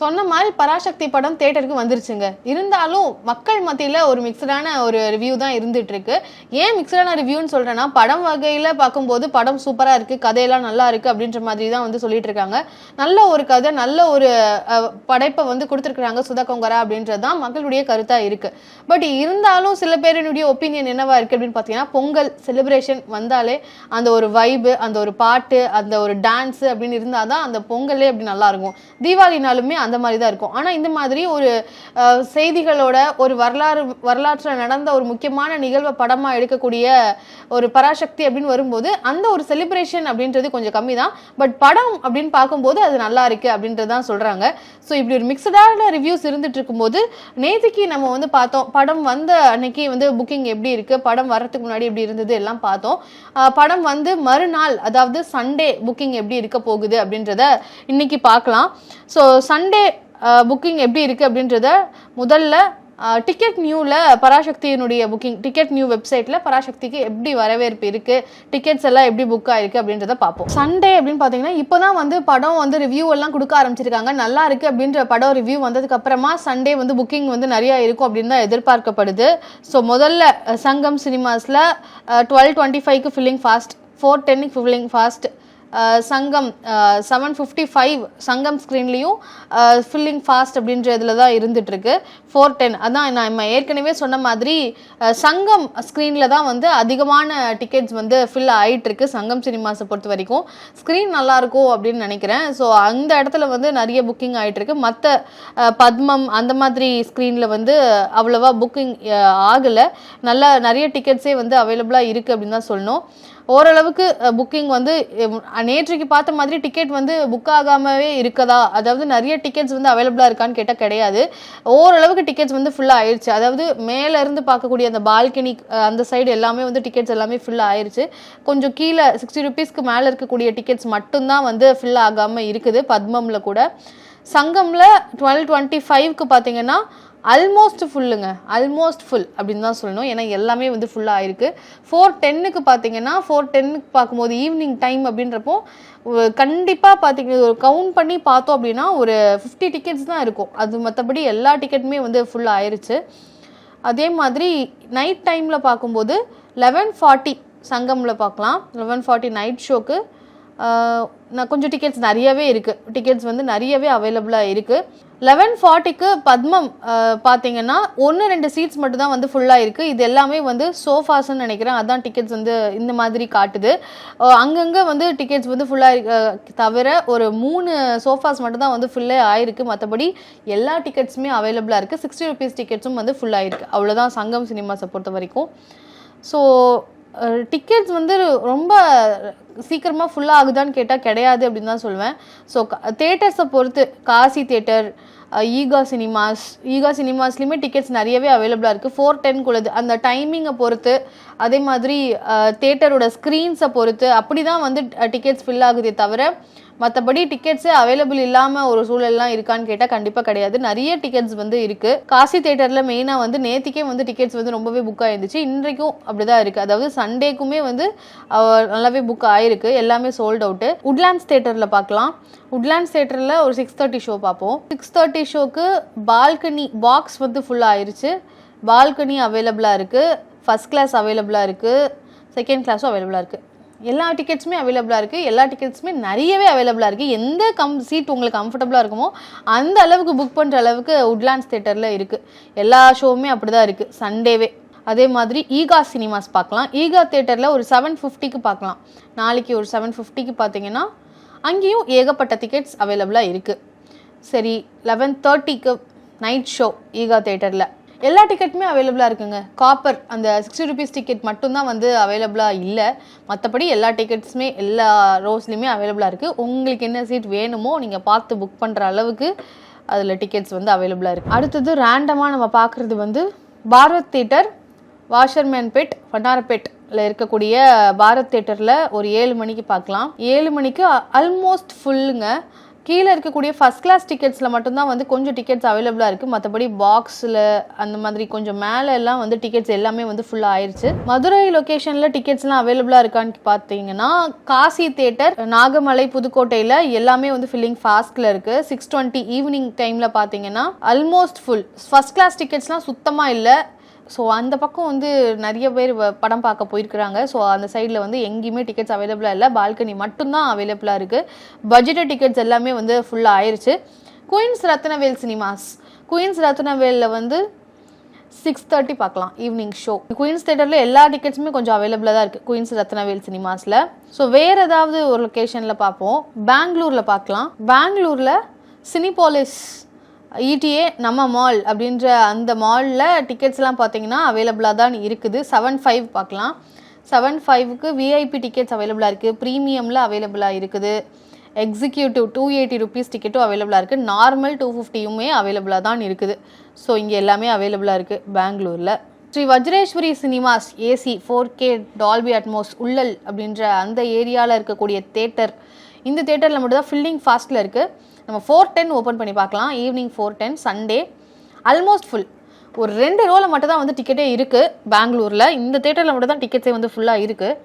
சொன்ன மாதிரி பராசக்தி படம் தேட்டருக்கு வந்துருச்சுங்க. இருந்தாலும் மக்கள் மத்தியில் ஒரு மிக்சடான ஒரு ரிவ்யூ தான் இருந்துட்டு இருக்கு ஏன் மிக்சடான ரிவ்யூன்னு சொல்கிறேன்னா படம் வகையில் பார்க்கும்போது படம் சூப்பராக இருக்குது கதையெல்லாம் நல்லா இருக்குது அப்படின்ற மாதிரி தான் வந்து சொல்லிட்டு இருக்காங்க. நல்ல ஒரு கதை நல்ல ஒரு படைப்பை வந்து கொடுத்துருக்குறாங்க சுதா கொங்கரா அப்படின்றது தான் மக்களுடைய கருத்தாக இருக்குது பட் இருந்தாலும் சில பேரினுடைய ஒப்பீனியன் என்னவா இருக்குது அப்படின்னு பார்த்தீங்கன்னா பொங்கல் செலிப்ரேஷன் வந்தாலே அந்த ஒரு வைபு அந்த ஒரு பாட்டு அந்த ஒரு டான்ஸு அப்படின்னு இருந்தால் தான் அந்த பொங்கலே அப்படி நல்லாயிருக்கும் தீபாவளினாலுமே அந்த மாதிரி தான் இருக்கும். ஆனால் இந்த மாதிரி ஒரு செய்திகளோட ஒரு வரலாறு வரலாற்றில் நடந்த ஒரு முக்கியமான நிகழ்வை படமாக எடுக்கக்கூடிய ஒரு பராசக்தி அப்படின்னு வரும்போது அந்த ஒரு செலிப்ரேஷன் அப்படின்றது கொஞ்சம் கம்மி தான். பட் படம் அப்படின்னு பார்க்கும்போது அது நல்லா இருக்கு அப்படின்றது தான் சொல்கிறாங்க ஸோ இப்படி ஒரு மிக்சடான ரிவ்யூஸ் இருந்துட்டு இருக்கும்போது நேற்றுக்கு நம்ம வந்து பார்த்தோம் படம் வந்த அன்னைக்கு வந்து புக்கிங் எப்படி இருக்கு படம் வர்றதுக்கு முன்னாடி எப்படி இருந்தது எல்லாம் பார்த்தோம். படம் வந்து மறுநாள் அதாவது சண்டே புக்கிங் எப்படி இருக்க போகுது அப்படின்றத இன்னைக்கு பார்க்கலாம். ஸோ சண்டே புக்கிங் எப்படி இருக்குது அப்படின்றத முதல்ல டிக்கெட் நியூவில் பராசக்தியினுடைய புக்கிங் டிக்கெட் நியூ வெப்சைட்டில் பராசக்திக்கு எப்படி வரவேற்பு இருக்குது டிக்கெட்ஸ் எல்லாம் எப்படி புக் ஆயிருக்கு அப்படின்றத பார்ப்போம். சண்டே அப்படின்னு பார்த்தீங்கன்னா இப்போ தான் வந்து படம் வந்து ரிவ்யூ எல்லாம் கொடுக்க ஆரம்பிச்சிருக்காங்க. நல்லா இருக்குது அப்படின்ற படம் ரிவ்யூ வந்ததுக்கு அப்புறமா சண்டே வந்து புக்கிங் வந்து நிறையா இருக்கும் அப்படின்னு தான் எதிர்பார்க்கப்படுது. ஸோ முதல்ல சங்கம் சினிமாஸில் டுவெல் டுவெண்ட்டி ஃபைவ்க்கு ஃபில்லிங் ஃபாஸ்ட் ஃபோர் டென்னுக்கு filling fast Sangam seven fifty five Sangam ஸ்க்ரீன்லேயும் filling fast அப்படின்ற இதில் தான் இருந்துகிட்ருக்கு ஃபோர் டென் அதான் நான் நம்ம ஏற்கனவே சொன்ன மாதிரி சங்கம் ஸ்க்ரீனில் தான் வந்து அதிகமான டிக்கெட்ஸ் வந்து ஃபில் ஆகிட்டுருக்கு சங்கம் சினிமாஸை பொறுத்த வரைக்கும். ஸ்க்ரீன் நல்லாயிருக்கும் அப்படின்னு நினைக்கிறேன். ஸோ அந்த இடத்துல வந்து நிறைய புக்கிங் ஆகிட்டுருக்கு மற்ற பத்மம் அந்த மாதிரி ஸ்க்ரீனில் வந்து அவ்வளோவா புக்கிங் ஆகலை. நல்லா நிறைய டிக்கெட்ஸே வந்து அவைலபிளாக இருக்குது அப்படின்னு தான் சொல்லணும். ஓரளவுக்கு புக்கிங் வந்து நேற்றுக்கு நேற்றைக்கு பார்த்த மாதிரி டிக்கெட் வந்து புக் ஆகாமவே இருக்கதா? அதாவது நிறைய டிக்கெட்ஸ் வந்து அவைலபிளாக இருக்கான்னு கேட்டால் கிடையாது. ஓரளவுக்கு டிக்கெட்ஸ் வந்து ஃபுல்லாக ஆயிடுச்சு அதாவது மேலேருந்து பார்க்கக்கூடிய அந்த பால்கனி அந்த சைடு எல்லாமே வந்து டிக்கெட்ஸ் எல்லாமே ஃபில் ஆயிடுச்சு கொஞ்சம் கீழே சிக்ஸ்டி ருபீஸ்க்கு மேலே இருக்கக்கூடிய டிக்கெட்ஸ் மட்டும்தான் வந்து ஃபில் ஆகாமல் இருக்குது பத்மமில் கூட. சங்கமில் டுவெல் டுவெண்ட்டி ஃபைவ்க்கு பார்த்தீங்கன்னா அல்மோஸ்ட் ஃபுல்லுங்க அல்மோஸ்ட் ஃபுல் அப்படின்னு தான் சொல்லணும். ஏன்னா எல்லாமே வந்து ஃபுல்லாக ஆயிருக்கு. ஃபோர் டென்னுக்கு பார்த்தீங்கன்னா ஃபோர் டென்னுக்கு பார்க்கும்போது ஈவினிங் டைம் அப்படின்றப்போ கண்டிப்பாக பார்த்தீங்கன்னா ஒரு கவுண்ட் பண்ணி பார்த்தோம் அப்படின்னா ஒரு ஃபிஃப்டி டிக்கெட்ஸ் தான் இருக்கும். அது மற்றபடி எல்லா டிக்கெட்டுமே வந்து ஃபுல் ஆயிருச்சு. அதே மாதிரி நைட் டைமில் பார்க்கும்போது லெவன் ஃபார்ட்டி சங்கமில் பார்க்கலாம். லெவன் ஃபார்ட்டி நைட் ஷோக்கு நான் கொஞ்சம் டிக்கெட்ஸ் நிறையவே இருக்குது டிக்கெட்ஸ் வந்து நிறையவே அவைலபிளாக இருக்குது லெவன் ஃபார்ட்டிக்கு பத்மம் பார்த்தீங்கன்னா ஒன்று ரெண்டு சீட்ஸ் மட்டும் தான் வந்து ஃபுல்லாக இருக்குது இது எல்லாமே வந்து சோஃபாஸ்ன்னு நினைக்கிறேன். அதான் டிக்கெட்ஸ் வந்து இந்த மாதிரி காட்டுது. அங்கங்கே வந்து டிக்கெட்ஸ் வந்து ஃபுல்லாக தவிர ஒரு மூணு சோஃபாஸ் மட்டும் தான் வந்து ஃபுல்லே ஆயிருக்கு. மற்றபடி எல்லா டிக்கெட்ஸுமே அவைலபிளாக இருக்குது சிக்ஸ்டி ருபீஸ் டிக்கெட்ஸும் வந்து ஃபுல்லாக இருக்குது அவ்வளோதான் சங்கம் சினிமாஸை பொறுத்த வரைக்கும் ஸோ டிக்கெட்ஸ் வந்து ரொம்ப சீக்கிரமாக ஃபுல்லாக ஆகுதான்னு கேட்டால் கிடையாது அப்படின்னு தான் சொல்லுவேன் ஸோ தேட்டர்ஸை பொறுத்து காசி தேட்டர் ஈகா சினிமாஸ் ஈகா சினிமாஸ்லேயுமே டிக்கெட்ஸ் நிறையவே அவைலபிளாக இருக்குது ஃபோர் டென்குள்ளது அந்த டைமிங்கை பொறுத்து அதே மாதிரி தேட்டரோட ஸ்க்ரீன்ஸை பொறுத்து அப்படி தான் வந்து டிக்கெட்ஸ் ஃபில் ஆகுதே தவிர மற்றபடி டிக்கெட்ஸே அவைலபிள் இல்லாமல் ஒரு சூழல்லாம் இருக்கான்னு கேட்டால் கண்டிப்பாக கிடையாது. நிறைய டிக்கெட்ஸ் வந்து இருக்குது காசி தேட்டரில் மெயினாக வந்து நேத்திக்கே வந்து டிக்கெட்ஸ் வந்து ரொம்பவே புக் ஆயிருந்துச்சு. இன்றைக்கும் அப்படி தான் இருக்குது அதாவது சண்டேக்குமே வந்து நல்லாவே புக் ஆகி ஆயிருக்கு. எல்லாமே சோல்ட் அவுட்டு உட்லாண்ட்ஸ் தேட்டரில் பார்க்கலாம். உட்லாண்ட்ஸ் தேட்டரில் ஒரு சிக்ஸ் தேர்ட்டி ஷோ பார்ப்போம். சிக்ஸ் தேர்ட்டி ஷோக்கு பால்கனி பாக்ஸ் வந்து ஃபுல்லாக ஆயிருச்சு. பால்கனி அவைலபிளாக இருக்குது ஃபஸ்ட் கிளாஸ் அவைலபிளாக இருக்குது செகண்ட் கிளாஸும் அவைலபிளாக இருக்குது எல்லா டிக்கெட்ஸுமே அவைலபிளாக இருக்குது எல்லா டிக்கெட்ஸுமே நிறையவே அவைலபிளாக இருக்குது எந்த கம் சீட் உங்களுக்கு கம்ஃபர்டபுளாக இருக்குமோ அந்த அளவுக்கு புக் பண்ணுற அளவுக்கு உட்லாண்ட்ஸ் தேட்டரில் இருக்குது எல்லா ஷோவுமே அப்படி தான் இருக்குது சண்டேவே அதே மாதிரி ஈகா சினிமாஸ் பார்க்கலாம். ஈகா தேட்டரில் ஒரு செவன் ஃபிஃப்டிக்கு பார்க்கலாம். நாளைக்கு ஒரு செவன் ஃபிஃப்டிக்கு பார்த்தீங்கன்னா அங்கேயும் ஏகப்பட்ட டிக்கெட்ஸ் அவைலபிளாக இருக்குது சரி லெவன் தேர்ட்டிக்கு நைட் ஷோ ஈகா தேட்டரில் எல்லா டிக்கெட்டுமே அவைலபிளாக இருக்குங்க. காப்பர் அந்த சிக்ஸ்டி ருபீஸ் டிக்கெட் மட்டும்தான் வந்து அவைலபிளாக இல்லை. மற்றபடி எல்லா டிக்கெட்ஸுமே எல்லா ரோஸ்லையுமே அவைலபிளாக இருக்குது உங்களுக்கு என்ன சீட் வேணுமோ நீங்கள் பார்த்து புக் பண்ணுற அளவுக்கு அதில் டிக்கெட்ஸ் வந்து அவைலபிளாக இருக்குது அடுத்தது ரேண்டமாக நம்ம பார்க்குறது வந்து பாரத் தேட்டர் வாஷர்மேன்பேட் வண்ணாரப்பேட்டில் இருக்கக்கூடிய பாரத் தேட்டரில் ஒரு ஏழு மணிக்கு பார்க்கலாம். ஏழு மணிக்கு ஆல்மோஸ்ட் ஃபுல்லுங்க கீழே இருக்கக்கூடிய ஃபஸ்ட் கிளாஸ் டிக்கெட்ஸில் மட்டும்தான் வந்து கொஞ்சம் டிக்கெட்ஸ் அவைலபிளாக இருக்குது மற்றபடி பாக்ஸில் அந்த மாதிரி கொஞ்சம் மேலே எல்லாம் வந்து டிக்கெட்ஸ் எல்லாமே வந்து ஃபுல்லாக ஆயிடுச்சு மதுரை லொக்கேஷனில் டிக்கெட்ஸ்லாம் அவைலபிளாக இருக்கான்னு பார்த்தீங்கன்னா காசி தேட்டர் நாகமலை புதுக்கோட்டையில் எல்லாமே வந்து ஃபில்லிங் ஃபாஸ்ட்டில் இருக்குது சிக்ஸ் டுவெண்ட்டி ஈவினிங் டைமில் பார்த்தீங்கன்னா ஆல்மோஸ்ட் ஃபுல் ஃபஸ்ட் கிளாஸ் டிக்கெட்ஸ்லாம் சுத்தமாக இல்லை. ஸோ அந்த பக்கம் வந்து நிறைய பேர் வ- படம் பார்க்க போயிருக்கிறாங்க. ஸோ அந்த சைடில் வந்து எங்கேயுமே டிக்கெட்ஸ் அவைலபிளாக இல்லை. பால்கனி மட்டும்தான் அவைலபிளாக இருக்குது பட்ஜெட்டட் டிக்கெட்ஸ் எல்லாமே வந்து ஃபுல்லாக ஆயிடுச்சு குயின்ஸ் ரத்னவேல் சினிமாஸ் குயின்ஸ் ரத்னவேலில் வந்து சிக்ஸ் தேர்ட்டி பார்க்கலாம். ஈவினிங் ஷோ குயின்ஸ் தேட்டரில் எல்லா டிக்கெட்ஸுமே கொஞ்சம் அவைலபிளாக தான் இருக்குது குயின்ஸ் ரத்னவேல் சினிமாஸில் ஸோ வேறு ஏதாவது ஒரு லொக்கேஷனில் பார்ப்போம். பெங்களூரில் பார்க்கலாம். பெங்களூரில் சினிபாலிஸ் இடிஏ நம்ம மால் அப்படின்ற அந்த மாலில் டிக்கெட்ஸ்லாம் பார்த்தீங்கன்னா அவைலபிளாக தான் இருக்குது. செவன் ஃபைவ் பார்க்கலாம். செவன் ஃபைவ்க்கு விஐபி டிக்கெட்ஸ் அவைலபிளாக இருக்குது ப்ரீமியமில் அவைலபிளாக இருக்குது. எக்ஸிக்யூட்டிவ் டூ எயிட்டி ருபீஸ் டிக்கெட்டும் அவைலபிளாக இருக்குது நார்மல் டூ ஃபிஃப்டியுமே அவைலபிளாக தான் இருக்குது. ஸோ இங்கே எல்லாமே அவைலபிளாக இருக்குது பெங்களூரில். Sri Vajreshwari cinemas AC four K Dolby Atmos உள்ளல் அப்படின்ற அந்த ஏரியாவில் இருக்கக்கூடிய தேட்டர் இந்த தேட்டரில் மட்டும்தான் ஃபில்லிங் ஃபாஸ்ட்டில் இருக்குது நம்ம ஃபோர் டென் ஓப்பன் பண்ணி பார்க்கலாம். Evening four ten Sunday almost full ஒரு ரெண்டு ரோவில் மட்டும் தான் வந்து டிக்கெட்டே இருக்குது பெங்களூரில். இந்த தேட்டரில் மட்டும் தான் டிக்கெட்ஸே வந்து ஃபுல்லாக இருக்குது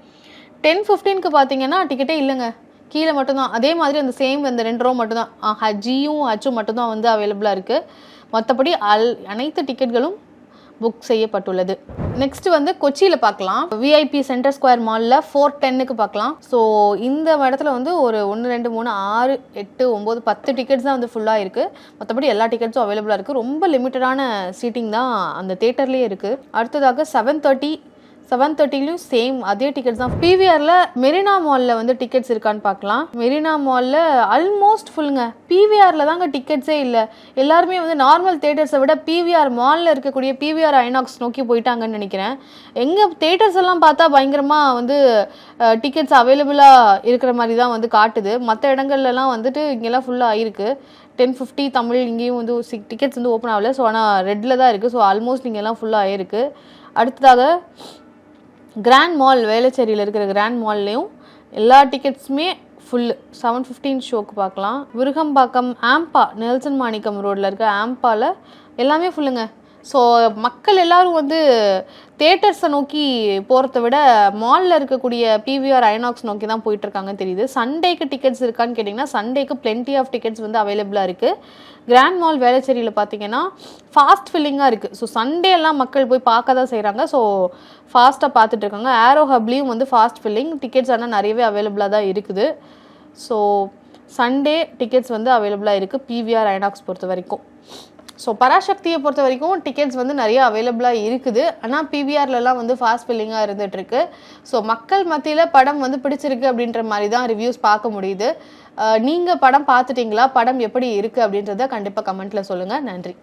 டென் ஃபிஃப்டீனுக்கு பார்த்தீங்கன்னா டிக்கெட்டே இல்லைங்க. கீழே மட்டும்தான். அதே மாதிரி அந்த சேம் அந்த ரெண்டு ரோ மட்டும்தான். ஹஜ்ஜியும் ஹச்சும் மட்டும்தான் வந்து அவைலபிளாக இருக்குது மற்றபடி அல் அனைத்து டிக்கெட்களும் புக் செய்யப்பட்டுள்ளது. நெக்ஸ்ட் வந்து கொச்சியில் பார்க்கலாம். விஐபி சென்டர் ஸ்கொயர் மாலில் ஃபோர் டென்னுக்கு பார்க்கலாம். ஸோ இந்த இடத்துல வந்து ஒரு ஒன்று ரெண்டு மூணு ஆறு எட்டு ஒம்பது பத்து டிக்கெட்ஸ் தான் வந்து ஃபுல்லாக இருக்குது மற்றபடி எல்லா டிக்கெட்ஸும் அவைலபிளாக இருக்குது ரொம்ப லிமிட்டடான சீட்டிங் தான் அந்த தேட்டர்லேயே இருக்குது அடுத்ததாக செவன் தேர்ட்டி செவன் தேர்ட்டிலையும் சேம் அதே டிக்கெட்ஸ் தான். பிவிஆரில் மெரினா மாலில் வந்து டிக்கெட்ஸ் இருக்கான்னு பார்க்கலாம். மெரினா மாலில் ஆல்மோஸ்ட் ஃபுல்லுங்க பிவிஆரில் தாங்க டிக்கெட்ஸே இல்லை. எல்லாருமே வந்து நார்மல் தேட்டர்ஸை விட பிவிஆர் மாலில் இருக்கக்கூடிய பிவிஆர் ஐநாக்ஸ் நோக்கி போயிட்டாங்கன்னு நினைக்கிறேன். எங்கள் தேட்டர்ஸ் எல்லாம் பார்த்தா பயங்கரமாக வந்து டிக்கெட்ஸ் அவைலபிளாக இருக்கிற மாதிரி தான் வந்து காட்டுது. மற்ற இடங்கள்லலாம் வந்துட்டு இங்கெல்லாம் ஃபுல்லாக ஆயிருக்கு. டென் ஃபிஃப்டி தமிழ் இங்கேயும் வந்து சிக் டிக்கெட்ஸ் வந்து ஓப்பன் ஆகல. ஸோ ஆனால் ரெட்டில் தான் இருக்குது ஸோ ஆல்மோஸ்ட் இங்கெல்லாம் ஃபுல்லாக ஆயிருக்கு. அடுத்ததாக கிராண்ட் மால் வேளச்சேரியில் இருக்கிற கிராண்ட் மால்லையும் எல்லா டிக்கெட்ஸுமே ஃபுல்லு செவன் ஃபிஃப்டீன் ஷோக்கு பார்க்கலாம். விருகம்பாக்கம் ஆம்பா நெல்சன் மாணிக்கம் ரோட்டில் இருக்க ஆம்பாவில் எல்லாமே ஃபுல்லுங்க ஸோ மக்கள் எல்லாரும் வந்து தேட்டர்ஸை நோக்கி போகிறத விட மாலில் இருக்கக்கூடிய பிவிஆர் ஐநாக்ஸ் நோக்கி தான் போயிட்டுருக்காங்கன்னு தெரியுது. சண்டேக்கு டிக்கெட்ஸ் இருக்கான்னு கேட்டிங்கன்னா சண்டேக்கு பிளென்டி ஆஃப் டிக்கெட்ஸ் வந்து அவைலபிளாக இருக்குது கிராண்ட் மால் வேளச்சேரியில் பார்த்தீங்கன்னா ஃபாஸ்ட் ஃபில்லிங்காக இருக்குது ஸோ சண்டே எல்லாம் மக்கள் போய் பார்க்க தான் செய்கிறாங்க ஸோ ஃபாஸ்ட்டாக பார்த்துட்டு இருக்காங்க. ஆரோ ஹப்லேயும் வந்து ஃபாஸ்ட் ஃபில்லிங் டிக்கெட்ஸ் ஆனால் நிறையவே அவைலபிளாக தான் இருக்குது. ஸோ சண்டே டிக்கெட்ஸ் வந்து அவைலபிளாக இருக்குது பிவிஆர் ஐநாக்ஸ் பொறுத்த வரைக்கும். ஸோ பராசக்தியை பொறுத்த வரைக்கும் டிக்கெட்ஸ் வந்து நிறைய அவைலபிளாக இருக்குது. ஆனால் பிவிஆர்லலாம் வந்து ஃபாஸ்ட் ஃபில்லிங்காக இருந்துகிட்ருக்கு ஸோ மக்கள் மத்தியில் படம் வந்து பிடிச்சிருக்கு அப்படின்ற மாதிரி தான் ரிவ்யூஸ் பார்க்க முடியுது. நீங்கள் படம் பார்த்துட்டிங்களா? படம் எப்படி இருக்குது அப்படின்றத கண்டிப்பாக கமெண்ட்டில் சொல்லுங்கள் நன்றி.